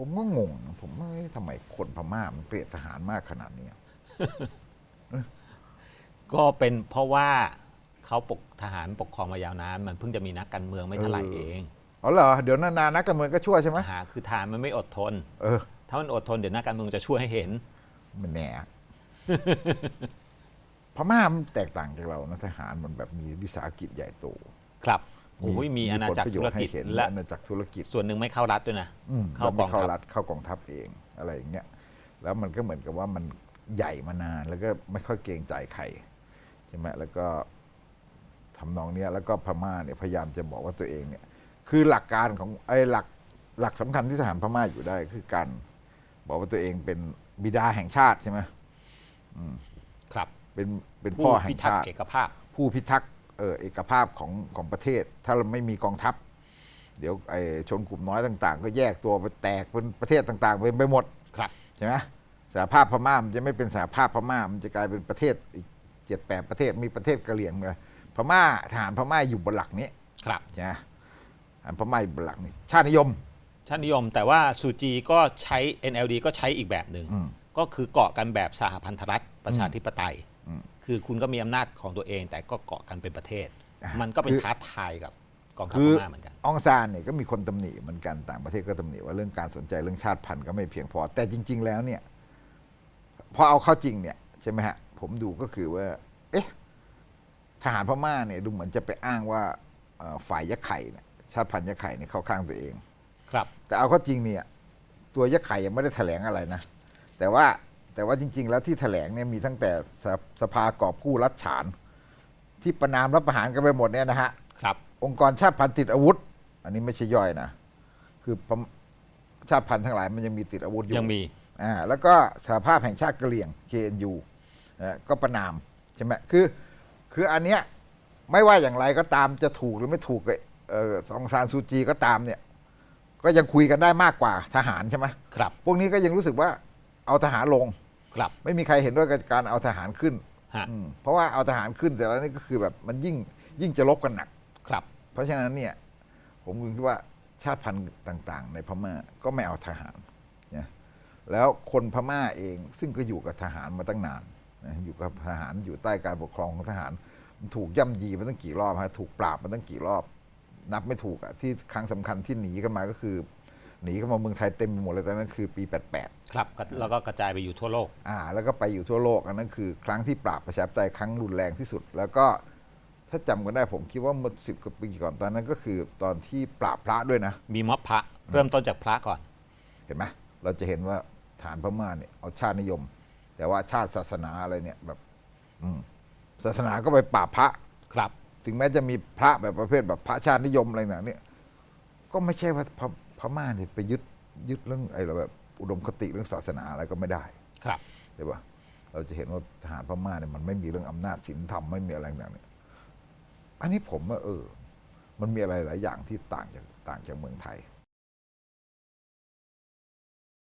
ผมก็งงนะผมว่าเอ๊ะทำไมคนพม่ามันเกลียดทหารมากขนาดนี้ ก็เป็นเพราะว่าเขาปกทหารปกครองมายาวนานมันเพิ่งจะมีนักการเมืองไม่เท่าไหร่เออเองอ๋อเหรอเดี๋ยวนานๆนักการเมืองก็ช่วยใช่ไหมปัญหาคือทหารมันไม่อดทน เออ ถ้ามันอดทนเดี๋ยวนักการเมืองจะช่วยให้เห็น มันแน่พม่ามันแตกต่างจากเรานะทหารมันแบบมีวิสาหกิจใหญ่โตครับ โอ้ยมีอาณาจักรผลประโยธุชรน์ให้กิจเห็นและอาณาจักรธุรกิจ ส่วนหนึ่งไม่เข้ารัฐด้วยนะอืมเข้ากองทัพเข้ารัฐเข้ากองทัพเองอะไรอย่างเงี้ยแล้วมันก็เหมือนกับว่ามันใหญ่มานานแล้วก็ไม่ค่อยเกรงใจใครใช่ไหมแล้วก็ทำนองเนี้ยแล้วก็พม่าเนี่ยพยายามจะบอกว่าตัวเองเนี่ย คือหลักการของไอ้หลักหลักสำคัญที่ทหารพม่าอยู่ได้คือการบอกว่าตัวเองเป็นบิดาแห่งชาติใช่ไหมครับ เป็นเป็นพ่อผู้แห่พิงทักชาษ์ติเอกภาพ ผู้พิทักษ์ เอ่อเอกภาพของของประเทศ ถ้าเราไม่มีกองทัพ เดี๋ยวไอ้ชนกลุ่มน้อยต่าง ๆ ก็แยกตัวไปแตกเป็นประเทศต่างๆไปไปหมดครับใช่ไหมสหภาพพม่ามันจะไม่เป็นสหภาพพม่ามันจะกลายเป็นประเทศอีกเจ็ดแปดประเทศมีประเทศกะเหรี่ยงเลยพม่าทหารพม่าอยู่บนหลักนี้ครับใช่ไหมทหารพม่าอยู่บนหลักนี้ ชาตินิยม ชาตินิยม แต่ว่าซูจีก็ใช้ NLD ก็ใช้อีกแบบหนึ่งอืมก็คือเกาะกันแบบสหพันธรัฐประชาธิปไตย คือคุณก็มีอำนาจของตัวเอง แต่ก็เกาะกันเป็นประเทศ มันก็เป็นคือท้าทายกับกองทัพคืพอม่าเหมือนกันองซานเนี่ยก็มีคนตำหนิเหมือนกันต่างประเทศก็ตำหนิว่าเรื่องการสนใจเรื่องชาติพันธุ์ก็ไม่เพียงพอ แต่จริง ๆ แล้วเนี่ยพอเอาเข้าจริงเนี่ยใช่ไหมฮะผมดูก็คือว่า เอ๊ะทหารพม่าเนี่ยดูเหมือนจะไปอ้างว่าเอ่อฝ่ายยะไข่เนี่ยชาติพันธุ์ยะไข่เนี่ยเข้าข้างตัวเอง ครับ แต่เอาเข้าจริงเนี่ย ตัวยะไข่ยังไม่ได้แถลงอะไรนะ แต่ว่า แต่ว่าจริง ๆ แล้วที่แถลงเนี่ยมีตั้งแต่สภสภากอบกู้รัฐฉาน ที่ประนามรับประหารกันไปหมดเนี่ยนะฮะครับ องค์กรชาติพันธุ์ติดอาวุธ อันนี้ไม่ใช่ย่อยนะ คือพมชาติพันธุ์ทั้งหลายมันยังมีติดอาวุธอยู่ยังมีอ่าแล้วก็สหภาพแห่งชาติกะเหรี่ยง KNU นะก็ประนามใช่ไหมคือคืออันเนี้ยไม่ว่าอย่างไรก็ตามจะถูกหรือไม่ถูกกับเอ่อซองซานซูจีก็ตามเนี่ยก็ยังคุยกันได้มากกว่าทหารใช่ไหมครับ พวกนี้ก็ยังรู้สึกว่าเอาทหารลง ครับไม่มีใครเห็นด้วยกับการเอาทหารขึ้นฮะอืมเพราะว่าเอาทหารขึ้นเสร็จแล้วนี่ก็คือแบบมันยิ่งยิ่งจะลบกันหนัก ครับ เพราะฉะนั้นเนี่ยผมคิดว่าชาติพันธุ์ต่าง ๆ ในพม่าก็ไม่เอาทหารนะแล้วคนพม่าเองซึ่งก็อยู่กับทหารมาตั้งนานนะอยู่กับทหารอยู่ใต้การปกครองของทหารมันถูกย่ำยีมาตั้งกี่รอบฮะถูกปราบมาตั้งกี่รอบ นับไม่ถูกอะที่ครั้งสำคัญที่หนีกันมาก็คือ หนีเข้ามาเมืองไทยเต็มไปหมดเลยตอนนั้นคือปี 88 ครับก็แล้วก็กระจายไปอยู่ทั่วโลกอ่าแล้วก็ไปอยู่ทั่วโลกอันนั้นคือ ครั้งที่ปราบประชาธิปไตยครั้งรุนแรงที่สุด แล้วก็ถ้าจำกันได้ผมคิดว่าเมื่อสิบกว่าปีก่อนตอนนั้นก็คือตอนที่ปราบพระด้วยนะ มีม็อบพระเริ่มต้นจากพระก่อน เห็นไหมเราจะเห็นว่าฐานพม่าเนี่ยเอาชาตินิยม แต่ว่าชาติศาสนาอะไรเนี่ยแบบ อืมศาสนาก็ไปปราบพระ ครับ ถึงแม้จะมีพระแบบประเภทแบบพระชาตินิยมอะไรต่างๆเนี่ย ก็ไม่ใช่ว่าพ พม่าเนี่ยไปยึดยึดเรื่องไอ้เราแบบอุดมคติเรื่องศาสนาอะไรก็ไม่ได้ครับใช่ปะเราจะเห็นว่าทหารพม่าเนี่ยมันไม่มีเรื่องอำนาจศีลธรรมไม่มีอะไรต่างๆเนี่ยอันนี้ผมว่าเออ มันมีอะไรหลายอย่างที่ต่างจากต่างจากเมืองไทย